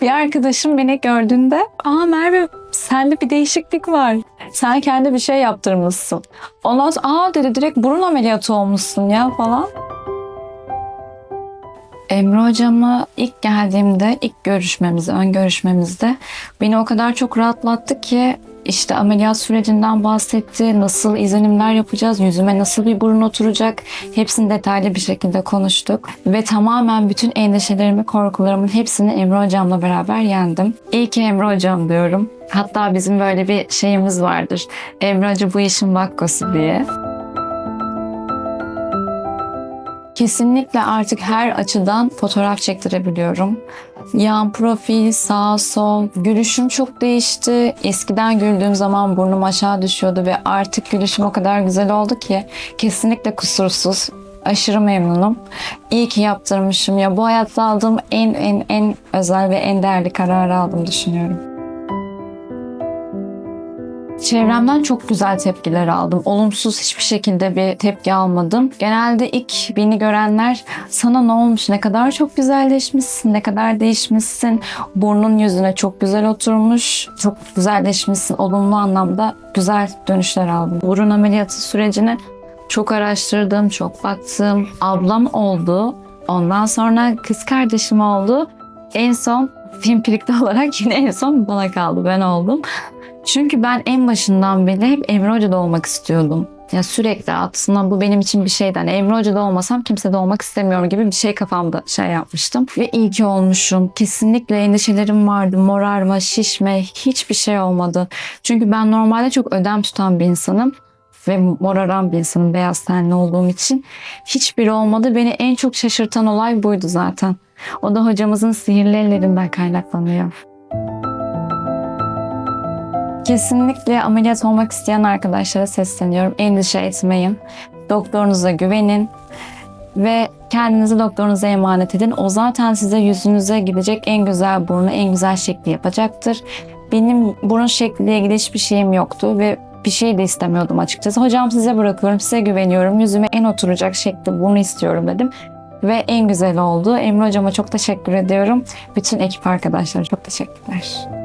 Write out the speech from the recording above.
Bir arkadaşım beni gördüğünde ''Aa Merve sende bir değişiklik var. Sen kendi bir şey yaptırmışsın.'' Ondan sonra ''Aa'' dedi direkt burun ameliyatı olmuşsun ya falan. Emre hocama ilk geldiğimde, ilk görüşmemizde, ön görüşmemizde beni o kadar çok rahatlattı ki işte ameliyat sürecinden bahsetti, nasıl izlenimler yapacağız, yüzüme nasıl bir burun oturacak hepsini detaylı bir şekilde konuştuk. Ve tamamen bütün endişelerimi, korkularımın hepsini Emre hocamla beraber yendim. İyi ki Emre hocam diyorum. Hatta bizim böyle bir şeyimiz vardır. Emre hoca bu işin vakkosu diye. Kesinlikle artık her açıdan fotoğraf çektirebiliyorum. Yan profil, sağ sol, gülüşüm çok değişti. Eskiden güldüğüm zaman burnum aşağı düşüyordu ve artık gülüşüm o kadar güzel oldu ki kesinlikle kusursuz. Aşırı memnunum. İyi ki yaptırmışım ya. Bu hayatta aldığım en en en özel ve en değerli kararı aldım düşünüyorum. Çevremden çok güzel tepkiler aldım. Olumsuz hiçbir şekilde bir tepki almadım. Genelde ilk beni görenler sana ne olmuş, ne kadar çok güzelleşmişsin, ne kadar değişmişsin. Burnun yüzüne çok güzel oturmuş, çok güzelleşmişsin. Olumlu anlamda güzel dönüşler aldım. Burun ameliyatı sürecini çok araştırdım, çok baktım. Ablam oldu. Ondan sonra kız kardeşim oldu. En son pimpirikli olarak yine en son bana kaldı. Ben oldum. Çünkü ben en başından beri hep Emre Hoca'da olmak istiyordum. Ya sürekli aslında bu benim için bir şeydi. Hani Emre Hoca'da olmasam kimsede olmak istemiyorum gibi bir şey kafamda şey yapmıştım. Ve iyi ki olmuşum. Kesinlikle endişelerim vardı. Morarma, şişme hiçbir şey olmadı. Çünkü ben normalde çok ödem tutan bir insanım. Ve moraran bir insanım beyaz tenli olduğum için. Hiçbiri olmadı. Beni en çok şaşırtan olay buydu zaten. O da hocamızın sihirli ellerinden kaynaklanıyor. Kesinlikle ameliyat olmak isteyen arkadaşlara sesleniyorum. Endişe etmeyin. Doktorunuza güvenin ve kendinizi doktorunuza emanet edin. O zaten size yüzünüze gidecek en güzel burnu, en güzel şekli yapacaktır. Benim burun şekliyle ilgili hiçbir şeyim yoktu ve bir şey de istemiyordum açıkçası. Hocam size bırakıyorum, size güveniyorum. Yüzüme en oturacak şekli bunu istiyorum dedim. Ve en güzel oldu. Emre hocama çok teşekkür ediyorum. Bütün ekip arkadaşlara çok teşekkürler.